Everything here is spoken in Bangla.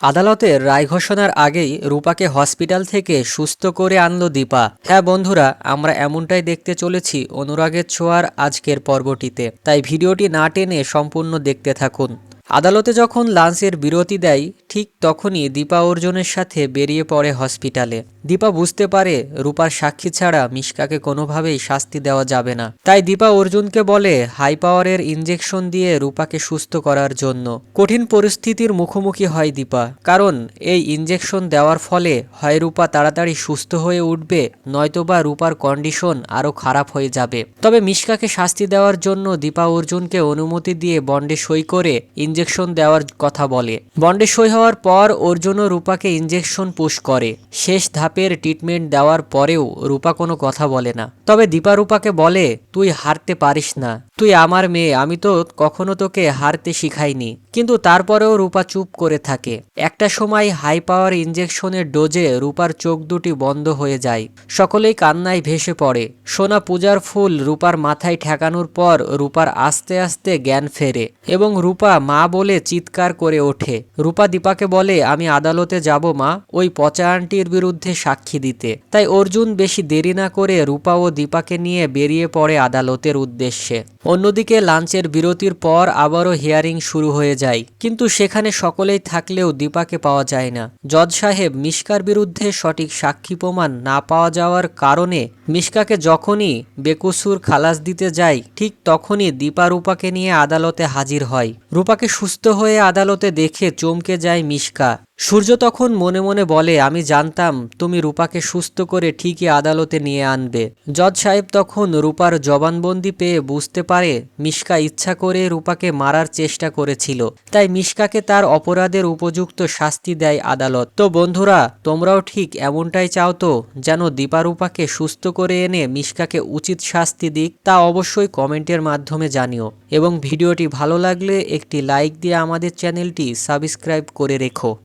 আদালতের রায় ঘোষণার আগেই রূপাকে হসপিটাল থেকে সুস্থ করে আনল দীপা। হ্যাঁ বন্ধুরা, আমরা এমনটাই দেখতে চলেছি অনুরাগের ছোঁয়ার আজকের পর্বটিতে। তাই ভিডিওটি না টেনে সম্পূর্ণ দেখতে থাকুন। আদালতে যখন লাঞ্চের বিরতি দেয়, ঠিক তখনই দীপা অর্জুনের সাথে বেরিয়ে পড়ে হসপিটালে। দীপা বুঝতে পারে রূপার সাক্ষী ছাড়া মিশকাকে কোনোভাবেই শাস্তি দেওয়া যাবে না। তাই দীপা অর্জুনকে বলে, হাই পাওয়ারের ইঞ্জেকশন দিয়ে রূপাকে সুস্থ করার জন্য। কঠিন পরিস্থিতির মুখোমুখি হয় দীপা, কারণ এই ইঞ্জেকশন দেওয়ার ফলে হয় রূপা তাড়াতাড়ি সুস্থ হয়ে উঠবে, নয়তোবা রূপার কন্ডিশন আরও খারাপ হয়ে যাবে। তবে মিশকাকে শাস্তি দেওয়ার জন্য দীপা অর্জুনকে অনুমতি দিয়ে বন্ডে সই করে ইঞ্জেকশন দেওয়ার কথা বলে। বন্ডে সই হওয়ার পর অর্জুন রূপাকে ইঞ্জেকশন পুশ করে। শেষ ধাপের ট্রিটমেন্ট দেওয়ার পরেও রূপা কোনো কথা বলে না। তবে দীপা রূপাকে বলে, তুই হারতে পারিস না। তুই আমার মেয়ে, আমি তো কখনো তোকে হারতে শিখাইনি। কিন্তু তারপরেও রূপা চুপ করে থাকে। একটা সময় হাই পাওয়ার ইঞ্জেকশনের ডোজে রূপার চোখ দুটি বন্ধ হয়ে যায়। সকলেই কান্নায় ভেসে পড়ে। সোনা পূজার ফুল রূপার মাথায় ঠেকানোর পর রূপার আস্তে আস্তে জ্ঞান ফেরে এবং রূপা মা বলে চিৎকার করে ওঠে। রূপা দীপাকে বলে, আমি আদালতে যাব মা, ওই পচা আন্টির বিরুদ্ধে সাক্ষী দিতে। তাই অর্জুন বেশি দেরি না করে রূপা ও দীপাকে নিয়ে বেরিয়ে পড়ে আদালতের উদ্দেশ্যে। অন্যদিকে লাঞ্চের বিরতির পর আবারও হিয়ারিং শুরু হয়ে যায়। কিন্তু সেখানে সকলেই থাকলেও দীপাকে পাওয়া যায় না। জজ সাহেব, মিশকার বিরুদ্ধে সঠিক সাক্ষী প্রমাণ না পাওয়া যাওয়ার কারণে মিশকাকে যখনই বেকসুর খালাস দিতে যায় ঠিক তখনই দীপা রূপাকে নিয়ে আদালতে হাজির হয়। রূপাকে সুস্থ হয়ে আদালতে দেখে চমকে যায় মিশকা। সূর্য তখন মনে মনে বলে, আমি জানতাম তুমি রূপাকে সুস্থ করে ঠিকই আদালতে নিয়ে আনবে। জজ সাহেব তখন রূপার জবানবন্দি পেয়ে বুঝতে পারে, মিশকা ইচ্ছা করে রূপাকে মারার চেষ্টা করেছিল। তাই মিশকাকে তার অপরাধের উপযুক্ত শাস্তি দেয় আদালত। তো বন্ধুরা, তোমরাও ঠিক এমনটাই চাও তো, যেন দীপারূপাকে সুস্থ করে এনে মিশকাকে উচিত শাস্তি দিক, তা অবশ্যই কমেন্টের মাধ্যমে জানিও। এবং ভিডিওটি ভালো লাগলে একটি লাইক দিয়ে আমাদের চ্যানেলটি সাবস্ক্রাইব করে রেখো।